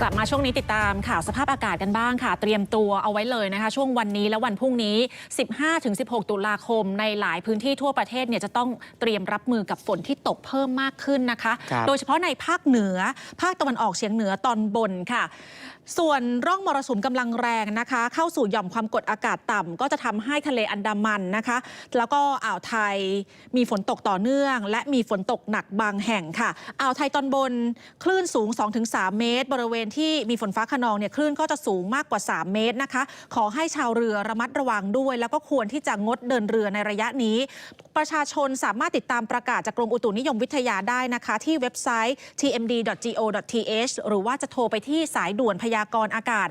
กลับมาช่วงนี้ติดตามข่าวสภาพอากาศกันบ้างค่ะ เตรียมตัวเอาไว้เลยนะคะ ช่วงวันนี้และวันพรุ่งนี้ 15-16 ตุลาคม ในหลายพื้นที่ทั่วประเทศเนี่ยจะต้องเตรียมรับมือกับฝนที่ตกเพิ่มมากขึ้นนะคะครับโดยเฉพาะในภาคเหนือ ภาคตะวันออกเฉียงเหนือตอนบนค่ะ ส่วนร่องมรสุมกำลังแรงนะคะ เข้าสู่หย่อมความกดอากาศต่ำก็จะทำให้ทะเลอันดามันนะคะ แล้วก็อ่าวไทยมีฝนตกต่อเนื่อง และมีฝนตกหนักบางแห่งค่ะอ่าวไทยตอนบนคลื่นสูง 2-3 เมตร บริเวณที่มีฝนฟ้าขนองเนี่ยคลื่นก็จะสูงมากกว่า 3 เมตรนะคะ ขอให้ชาวเรือระมัดระวังด้วย แล้วก็ควรที่จะงดเดินเรือในระยะนี้ ประชาชนสามารถติดตามประกาศจากกรมอุตุนิยมวิทยาได้นะคะ ที่เว็บไซต์ tmd.go.th หรือว่าจะโทรไปที่สายด่วนพยากรณ์อากาศ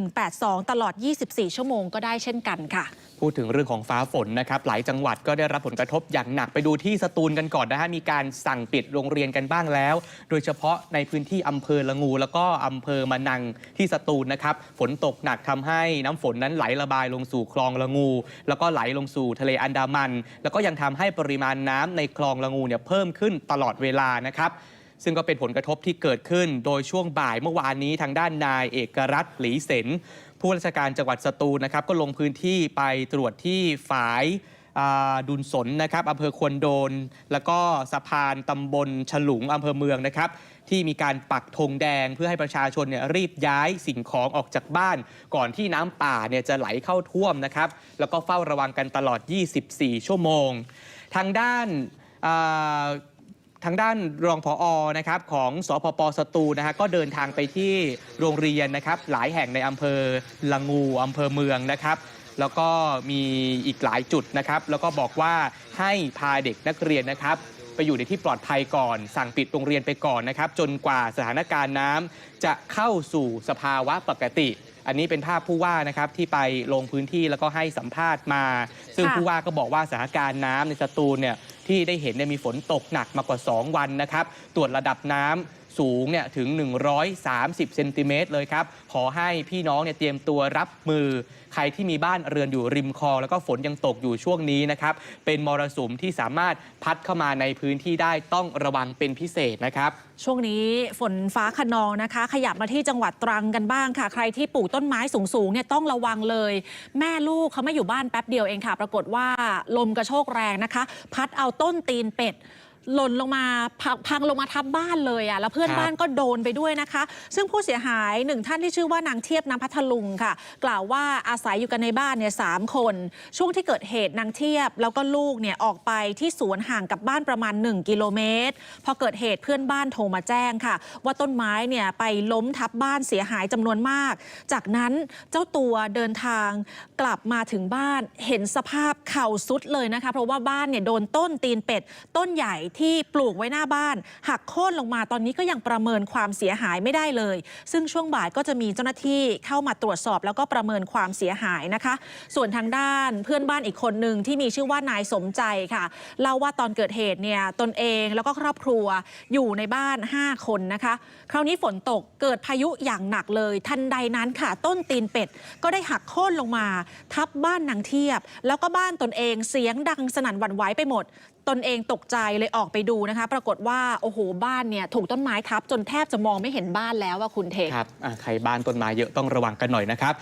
1182 ตลอด 24 ชั่วโมงก็ได้เช่นกันค่ะ พูดถึงเรื่องของฟ้าฝนนะครับหลายจังหวัดก็ได้รับผลกระทบอย่างหนักไปดูที่สตูลกันก่อนนะฮะมีการสั่งปิดโรงเรียนกันบ้างแล้ว โดยเฉพาะในพื้นที่อำเภอละงู แล้วก็อำเภอมะนังที่สตูลนะครับฝนตกหนักทำให้น้ำฝนนั้นไหลระบายลงสู่คลองละงู แล้วก็ไหลลงสู่ทะเลอันดามัน แล้วก็ยังทำให้ปริมาณน้ำในคลองละงูเนี่ยเพิ่มขึ้นตลอดเวลานะครับซึ่งก็เป็นผลกระทบที่เกิดขึ้น โดยช่วงบ่ายเมื่อวานนี้ทางด้านนายเอกรัตน์หลีเสน ผู้ราชการจังหวัดสตูลนะครับก็ลงพื้นที่ไปตรวจที่ฝายดุลสนนะครับอำเภอควนโดน แล้วก็สะพานตำบลฉลุงอำเภอเมืองนะครับ ที่มีการปักธงแดงเพื่อให้ประชาชนเนี่ยรีบย้ายสิ่งของออกจากบ้าน ก่อนที่น้ำป่าเนี่ยจะไหลเข้าท่วมนะครับ แล้วก็เฝ้าระวังกันตลอด 24 ชั่วโมง ทางด้านา ทางด้านรองผออนะครับของสพปสตูลนะฮะก็เดินทางไปที่โรงเรียนนะครับหลายแห่งในอำเภอละงูอำเภอเมืองนะครับ แล้วก็มีอีกหลายจุดนะครับ แล้วก็บอกว่าให้พาเด็กนักเรียนนะครับ ไปอยู่ในที่ปลอดภัยก่อน สั่งปิดโรงเรียนไปก่อนนะครับ จนกว่าสถานการณ์น้ำจะเข้าสู่สภาวะปกติ อันนี้เป็นภาพผู้ว่านะครับที่ไปลงพื้นที่แล้วก็ให้สัมภาษณ์มา ซึ่งค่ะ ผู้ว่าก็บอกว่าสถานการณ์น้ำในสตูลเนี่ย ที่ได้เห็นเนี่ยมีฝนตกหนักมากกว่า 2 วันนะครับ ตรวจระดับน้ำ สูงเนี่ยถึง 130 เซนติเมตรเลยครับ ขอให้พี่น้องเนี่ยเตรียมตัวรับมือ ใครที่มีบ้านเรือนอยู่ริมคลองแล้วก็ฝนยังตกอยู่ช่วงนี้นะครับ เป็นมรสุมที่สามารถพัดเข้ามาในพื้นที่ได้ต้องระวังเป็นพิเศษนะครับ ช่วงนี้ฝนฟ้าขนองนะคะ ขยับมาที่จังหวัดตรังกันบ้างค่ะ ใครที่ปลูกต้นไม้สูงๆเนี่ยต้องระวังเลย แม่ลูกเขาไม่อยู่บ้านแป๊บเดียวเองค่ะ ปรากฏว่าลมกระโชกแรงนะคะ พัดเอาต้นตีนเป็ด หล่นลงมาพังพังลงมาทับบ้านเลยอะ่ะแล้วเพื่อนครับบ้านก็โดนไปด้วยนะคะ ซึ่งผู้เสียหายหนึ่งท่านที่ชื่อว่านางเทียบน้ำพัทลุงค่ะ กล่าวว่าอาศัยอยู่กันในบ้านเนี่ยสามคน ช่วงที่เกิดเหตุนางเทียบ แล้วก็ลูกเนี่ยออกไปที่สวนห่างกับบ้านประมาณ 1 กิโลเมตร พอเกิดเหตุเพื่อนบ้านโทรมาแจ้งค่ะ ว่าต้นไม้เนี่ยไปล้มทับบ้านเสียหายจำนวนมาก จากนั้นเจ้าตัวเดินทางกลับมาถึงบ้านเห็นสภาพเข่าสุดเลยนะคะ เพราะว่าบ้านเนี่ยโดนต้นตีนเป็ดต้นใหญ่ที่ปลูกไว้หน้าบ้าน หักโค่นลงมาตอนนี้ก็ยังประเมินความเสียหายไม่ได้เลย ซึ่งช่วงบ่ายก็จะมีเจ้าหน้าที่เข้ามาตรวจสอบแล้วก็ประเมินความเสียหายนะคะ ส่วนทางด้านเพื่อนบ้านอีกคนหนึ่งที่มีชื่อว่านายสมใจค่ะเล่าว่าตอนเกิดเหตุเนี่ยตนเองแล้วก็ครอบครัวอยู่ในบ้าน 5 คนนะคะ คราวนี้ฝนตกเกิดพายุอย่างหนักเลย ทันใดนั้นค่ะต้นตีนเป็ด ก็ได้หักโค่นลงมา ทับบ้านนางเทียบ แล้วก็บ้านตนเองเสียงดังสนั่นหวั่นไหวไปหมด ตนเองตกใจเลยออกไปดูนะคะ ปรากฏว่าโอ้โหบ้านเนี่ยถูกต้นไม้ทับจนแทบจะมองไม่เห็นบ้านแล้วว่าคุณเทครับอะใครบ้านต้นไม้เยอะต้องระวังกันหน่อยนะครับ